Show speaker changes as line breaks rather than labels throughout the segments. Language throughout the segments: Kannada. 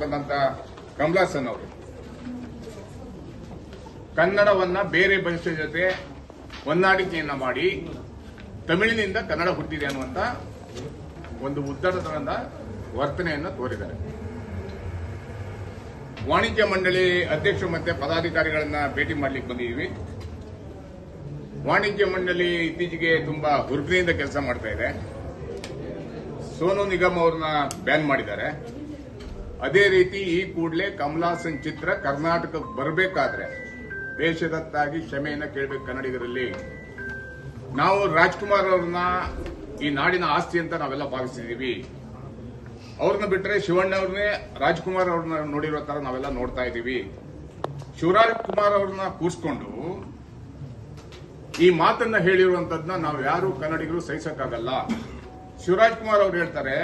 ಬಂದಂತ ಕಮಲಾಸನ್ ಅವರು. ಕನ್ನಡವನ್ನ ಬೇರೆ ಭಾಷೆ ಜೊತೆ ಹೊಂದಾಣಿಕೆಯನ್ನ ಮಾಡಿ ತಮಿಳಿನಿಂದ ಕನ್ನಡ ಹುಟ್ಟಿದೆ ಅನ್ನುವಂತ ಒಂದು ಉದ್ದಟತನದ ವರ್ತನೆಯನ್ನು ತೋರಿದ್ದಾರೆ. ವಾಣಿಜ್ಯ ಮಂಡಳಿ ಅಧ್ಯಕ್ಷರು ಮತ್ತೆ ಪದಾಧಿಕಾರಿಗಳನ್ನ ಭೇಟಿ ಮಾಡ್ಲಿಕ್ಕೆ ಬಂದಿದ್ದೀವಿ. ವಾಣಿಜ್ಯ ಮಂಡಳಿ ಇತ್ತೀಚೆಗೆ ತುಂಬಾ ಹುರುಪಿನಿಂದ ಕೆಲಸ ಮಾಡ್ತಾ ಇದೆ. ಸೋನು ನಿಗಮ್ ಅವ್ರನ್ನ ಬ್ಯಾನ್ ಮಾಡಿದ್ದಾರೆ. ಅದೇ ರೀತಿ ಈ ಕೂಡಲೇ ಕಮಲಾಸನ್ ಚಿತ್ರ ಕರ್ನಾಟಕಕ್ಕೆ ಬರಬೇಕಾದ್ರೆ ದೇಶದತ್ತಾಗಿ ಕ್ಷಮೆಯನ್ನು ಕೇಳಬೇಕು ಕನ್ನಡಿಗರಲ್ಲಿ. ನಾವು ರಾಜ್ಕುಮಾರ್ ಅವ್ರನ್ನ ಈ ನಾಡಿನ ಆಸ್ತಿ ಅಂತ ನಾವೆಲ್ಲ ಭಾವಿಸಿದೀವಿ ಅವ್ರನ್ನ ಬಿಟ್ಟರೆ ಶಿವಣ್ಣ ಅವ್ರನ್ನೇ, ರಾಜ್ಕುಮಾರ್ ಅವ್ರನ್ನ ನೋಡಿರೋ ತರ ನಾವೆಲ್ಲ ನೋಡ್ತಾ ಇದ್ದೀವಿ. ಶಿವರಾಜ್ ಕುಮಾರ್ ಅವ್ರನ್ನ ಕೂರಿಸ್ಕೊಂಡು ಈ ಮಾತನ್ನ ಹೇಳಿರುವಂತದ್ನ ನಾವು ಯಾರು ಕನ್ನಡಿಗರು ಸಹಿಸಕ್ಕಾಗಲ್ಲ. ಶಿವರಾಜ್ ಕುಮಾರ್ ಅವ್ರು ಹೇಳ್ತಾರೆ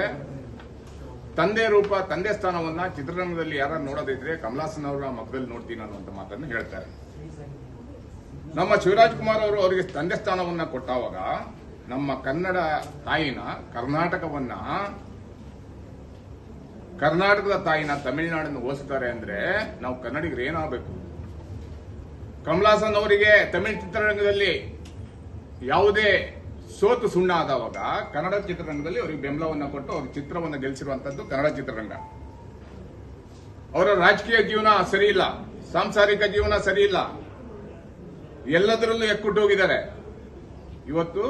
ತಂದೆ ರೂಪ, ತಂದೆ ಸ್ಥಾನವನ್ನ ಚಿತ್ರರಂಗದಲ್ಲಿ ಯಾರು ನೋಡೋದಿದ್ರೆ ಕಮಲಾಸನ್ ಅವರ ಮಕ್ಕದಲ್ಲಿ ನೋಡ್ತೀನಿ ಅನ್ನುವಂತ ಮಾತನ್ನು ಹೇಳ್ತಾರೆ. ನಮ್ಮ ಶಿವರಾಜ್ ಕುಮಾರ್ ಅವರು ಅವರಿಗೆ ತಂದೆ ಸ್ಥಾನವನ್ನ ಕೊಟ್ಟಾವಾಗ ನಮ್ಮ ಕನ್ನಡ ತಾಯಿನ ಕರ್ನಾಟಕವನ್ನ, ಕರ್ನಾಟಕದ ತಾಯಿನ ತಮಿಳುನಾಡನ್ನು ಹೋಲಿಸ್ತಾರೆ ಅಂದ್ರೆ ನಾವು ಕನ್ನಡಿಗರು ಏನಾಗಬೇಕು? ಕಮಲಾಸನ್ ಅವರಿಗೆ ತಮಿಳು ಚಿತ್ರರಂಗದಲ್ಲಿ ಯಾವುದೇ ಸೋತು ಸುಣ್ಣ ಆದವಾಗ ಕನ್ನಡ ಚಿತ್ರರಂಗದಲ್ಲಿ ಅವರಿಗೆ ಬೆಂಬಲವನ್ನು ಕೊಟ್ಟು ಅವ್ರ ಚಿತ್ರವನ್ನು ಗೆಲ್ಲಿಸಿರುವಂತದ್ದು ಕನ್ನಡ ಚಿತ್ರರಂಗ. ಅವರ ರಾಜಕೀಯ ಜೀವನ ಸರಿ ಇಲ್ಲ, ಸಾಂಸಾರಿಕ ಜೀವನ ಸರಿ ಇಲ್ಲ. ಎಲ್ಲದರಲ್ಲೂ ಎಕ್ಕುಟ್ಟು ಹೋಗಿದ್ದಾರೆ. ಇವತ್ತು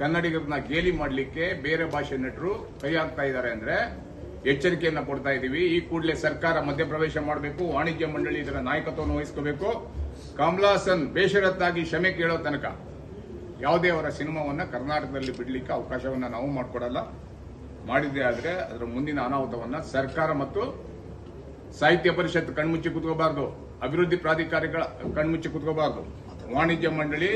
ಕನ್ನಡಿಗರನ್ನ ಗೇಲಿ ಮಾಡಲಿಕ್ಕೆ ಬೇರೆ ಭಾಷೆ ನಟರು ಕೈ ಹಾಕ್ತಾ ಇದ್ದಾರೆ ಅಂದ್ರೆ ಎಚ್ಚರಿಕೆಯನ್ನ ಕೊಡ್ತಾ ಇದ್ದೀವಿ ಈ ಕೂಡಲೇ ಸರ್ಕಾರ ಮಧ್ಯಪ್ರವೇಶ ಮಾಡಬೇಕು, ವಾಣಿಜ್ಯ ಮಂಡಳಿ ಇದರ ನಾಯಕತ್ವವನ್ನು ವಹಿಸ್ಕೋಬೇಕು. ಕಮಲಾಸನ್ ಬೇಷರತ್ತಾಗಿ ಕ್ಷಮೆ ಕೇಳೋ ತನಕ. ಯಾವುದೇ ಅವರ ಸಿನಿಮಾವನ್ನ ಕರ್ನಾಟಕದಲ್ಲಿ ಬಿಡಲಿಕ್ಕೆ ಅವಕಾಶವನ್ನ ನಾವು ಮಾಡಿಕೊಡಲ್ಲ. ಮಾಡಿದ್ದೇ ಆದರೆ ಅದರ ಮುಂದಿನ ಅನಾಹುತವನ್ನು ಸರ್ಕಾರ ಮತ್ತು ಸಾಹಿತ್ಯ ಪರಿಷತ್ ಕಣ್ಮುಚ್ಚಿ ಕುತ್ಕೋಬಾರ್ದು. ಅಭಿವೃದ್ಧಿ ಪ್ರಾಧಿಕಾರಿಗಳ ಕಣ್ಮುಚ್ಚಿ ಕುತ್ಕೋಬಾರ್ದು. ವಾಣಿಜ್ಯ ಮಂಡಳಿ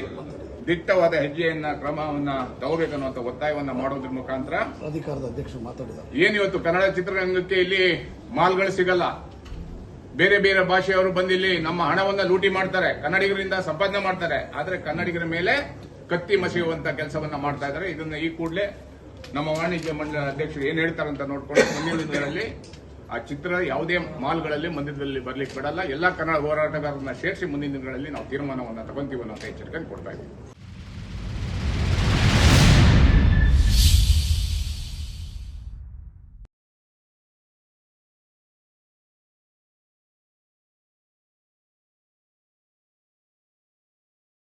ದಿಟ್ಟವಾದ ಹೆಜ್ಜೆಯನ್ನ ಕ್ರಮವನ್ನ ತಗೋಬೇಕನ್ನುವಂತ ಒತ್ತಾಯವನ್ನ ಮಾಡೋದ್ರ ಮುಖಾಂತರ
ಪ್ರಾಧಿಕಾರದ ಅಧ್ಯಕ್ಷರು ಮಾತಾಡಿದ
ಏನಿವತ್ತು ಇವತ್ತು ಕನ್ನಡ ಚಿತ್ರರಂಗಕ್ಕೆ ಇಲ್ಲಿ ಮಾಲ್ಗಳು ಸಿಗಲ್ಲ? ಬೇರೆ ಬೇರೆ ಭಾಷೆಯವರು ಬಂದಿಲ್ಲಿ ನಮ್ಮ ಹಣವನ್ನ ಲೂಟಿ ಮಾಡ್ತಾರೆ. ಕನ್ನಡಿಗರಿಂದ ಸಂಪಾದನೆ ಮಾಡ್ತಾರೆ. ಆದರೆ ಕನ್ನಡಿಗರ ಮೇಲೆ ಕತ್ತಿ ಮಸೆಯುವಂತ ಕೆಲಸವನ್ನ ಮಾಡ್ತಾ ಇದ್ದಾರೆ. ಇದನ್ನ ಈ ಕೂಡಲೇ ನಮ್ಮ ವಾಣಿಜ್ಯ ಮಂಡಳ ಅಧ್ಯಕ್ಷರು ಏನ್ ಹೇಳ್ತಾರಂತ ನೋಡ್ಕೊಂಡು ಮುಂದಿನ ದಿನಗಳಲ್ಲಿ ಆ ಚಿತ್ರ ಯಾವುದೇ ಮಾಲ್ಗಳಲ್ಲಿ, ಮಂದಿರದಲ್ಲಿ ಬರ್ಲಿಕ್ಕೆ ಬಿಡಲ್ಲ. ಎಲ್ಲಾ ಕನ್ನಡ ಹೋರಾಟಗಾರರನ್ನ ಸೇರಿಸಿ ಮುಂದಿನ ದಿನಗಳಲ್ಲಿ ನಾವು ತೀರ್ಮಾನವನ್ನ ತಗೊಂತೀವಿ ಅನ್ನೋ ಎಚ್ಚರಿಕೆ ಕೊಡ್ತಾ ಇದ್ದೀವಿ.